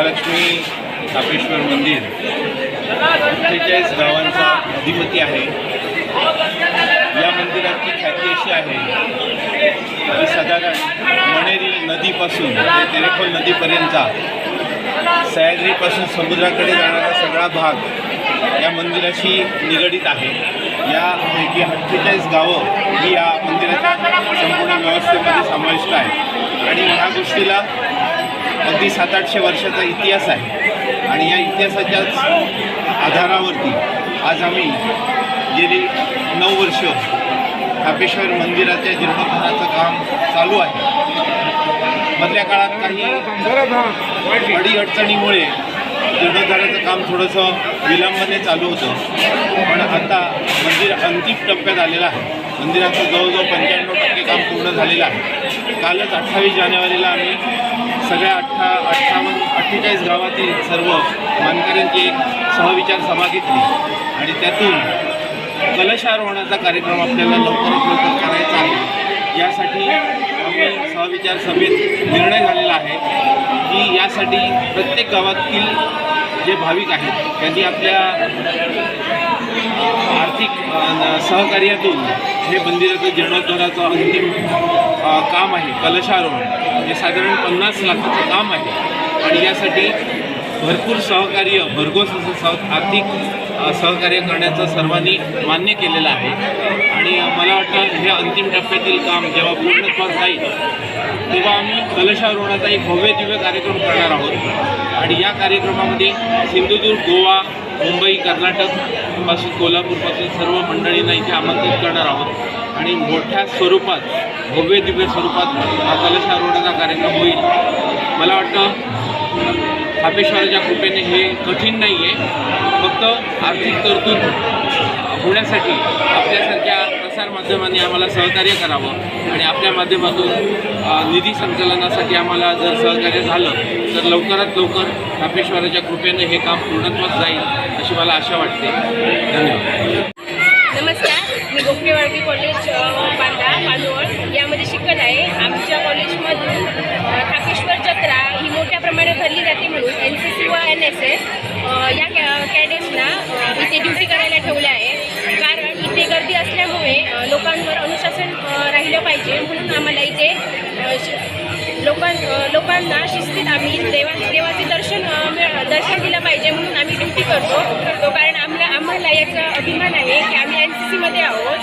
महालक्ष्मी तापेश्वर मंदिर अठ्ठेचाळीस गावांचा अधिपती आहे. या मंदिराची ख्याती अशी आहे की साधारण मणेरी नदीपासून ते तेरेखोल नदीपर्यंतचा सह्याद्रीपासून समुद्राकडे जाणारा सगळा भाग या मंदिराशी निगडीत आहे. यापैकी अठ्ठेचाळीस गावं ही या मंदिराच्या संपूर्ण व्यवस्थेमध्ये समाविष्ट आहे आणि ह्या गोष्टीला अगदी सात आठशे वर्षाचा इतिहास आहे. आणि या इतिहासाच्याच आधारावरती आज आम्ही गेली नऊ वर्ष कापेश्वर मंदिराच्या जीर्णोद्धाराचं काम चालू आहे. मधल्या काळात काही अडी अडचणीमुळे जीर्णोद्धाराचं काम थोडंसं विलंबाने चालू होतं. पण आता मंदिर अंतिम टप्प्यात आलेलं आहे. मंदिराचं जवळजवळ पंच्याण्णव टक्के काम पूर्ण झालेलं आहे. कालच अठ्ठावीस जानेवारीला आम्ही सगळ्या अठ्ठा अठ्ठावन्न अठ्ठेचाळीस गावातील सर्व मानकऱ्यांची एक सहविचार सभा घेतली. आणि त्यातून कलशारोहणाचा कार्यक्रम आपल्याला लवकरात लवकर करायचा आहे. यासाठी आम्ही सहविचार सभेत निर्णय झालेला आहे की यासाठी प्रत्येक गावातील जे भाविक आहेत त्यांनी आपल्या आर्थिक सहकार्यातून हे मंदिराचं जीर्णोद्धाराचं अंतिम काम आहे कलशारोहण. हे साधारण पन्नास लाखाचं काम आहे. आणि यासाठी भरपूर सहकार्य भरघोस असं सह आर्थिक सहकार्य करण्याचं सर्वांनी मान्य केलेलं आहे. आणि मला वाटतं हे अंतिम टप्प्यातील काम जेव्हा पूर्णत्वास जाईल तेव्हा आम्ही कलशारोहणाचा एक भव्य दिव्य कार्यक्रम करणार आहोत. आणि या कार्यक्रमामध्ये सिंधुदुर्ग गोवा मुंबई कर्नाटकपासून कोल्हापूरपासून सर्व मंडळींना इथे आमंत्रित करणार आहोत. आणि मोठ्या स्वरूपात भव्य दिव्य स्वरूपात हा कलशारोहणाचा कार्यक्रम होईल. मला वाटतं थापेश्वराच्या कृपेने हे कठीण नाही आहे फक्त आर्थिक तरतूद होण्यासाठी आपल्यासारख्या प्रसारमाध्यमांनी आम्हाला सहकार्य करावं आणि आपल्या माध्यमातून निधी संकलनासाठी आम्हाला जर सहकार्य झालं तर लवकरात लवकर थापेश्वराच्या कृपेने हे काम पूर्णत्वच जाईल अशी मला आशा वाटते. धन्यवाद. नमस्कार. मी गोखलेवाडगी कॉलेज अ, बांदा यामध्ये शिकत आहे. आमच्या कॉलेजमधून अ, थापेश्वर जत्रा ही मोठ्या प्रमाणात भरली जाते. एन एस एस या कॅ कॅडेट्सना इथे ड्युटी करायला ठेवल्या आहे. कारण इथे गर्दी असल्यामुळे लोकांवर अनुशासन राहिलं पाहिजे. म्हणून आम्हाला इथे शि- लोकां लोकांना शिस्तीत आम्ही देवा देवाचे दर्शन दर्शन दिलं पाहिजे. म्हणून आम्ही ड्युटी करतो. कारण आम्हाला आम्हाला याचा अभिमान आहे की आम्ही एन सी सीमध्ये आहोत.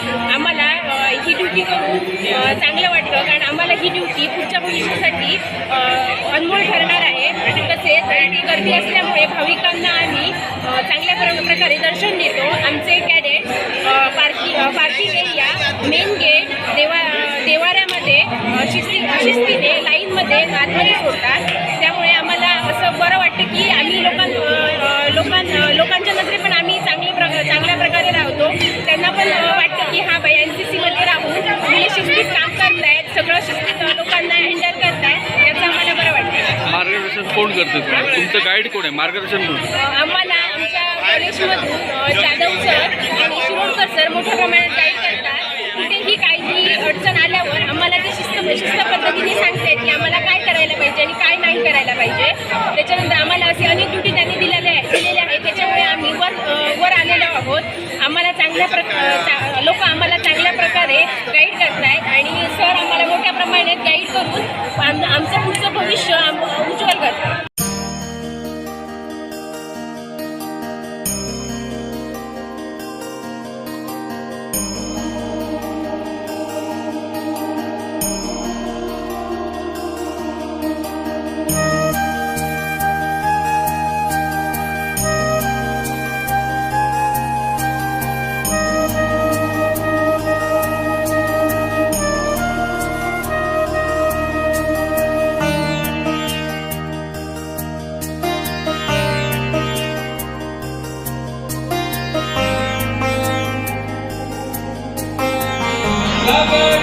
ड्युटी करून चांगलं वाटतं कारण आम्हाला ही ड्युटी पुढच्या भविष्यासाठी अनमोल ठरणार आहे. तसेच इथे गर्दी असल्यामुळे भाविकांना आम्ही चांगल्या प्रकारे दर्शन देतो. आमचे cadet parking parking area main gate देवा देवाऱ्यामध्ये शिस्ती शिस्तीने लाईनमध्ये आतमध्ये सोडतात. त्यामुळे आम्हाला असं बरं वाटतं की लोकांना हँडल करतायत याचं आम्हाला बरं वाटतं मार्गदर्शन कोण करतं तुम्हाला तुमचं गाईड कोण आहे? मार्गदर्शन कोण? आम्हाला आमच्या कॉलेजमधून अ, जाधव सर आणि शिरोडकर सर मोठ्या प्रमाणात गाईड करतात. कुठेही काही अडचण आल्यावर आम्हाला ते शिस्त शिस्त पद्धतीने सांगतात की आम्हाला काय करायला पाहिजे आणि काय नाही करायला पाहिजे. त्याच्यानंतर आम्हाला असे अनेक ड्युटी त्यांनी आम्हाला चांगल्या प्रकार लोक आम्हाला चांगल्या प्रकारे गाईड करतायत आणि सर आम्हाला मोठ्या प्रमाणात गाईड करून आमचं पुढचं भविष्य आम- उज्ज्वल Bye-bye.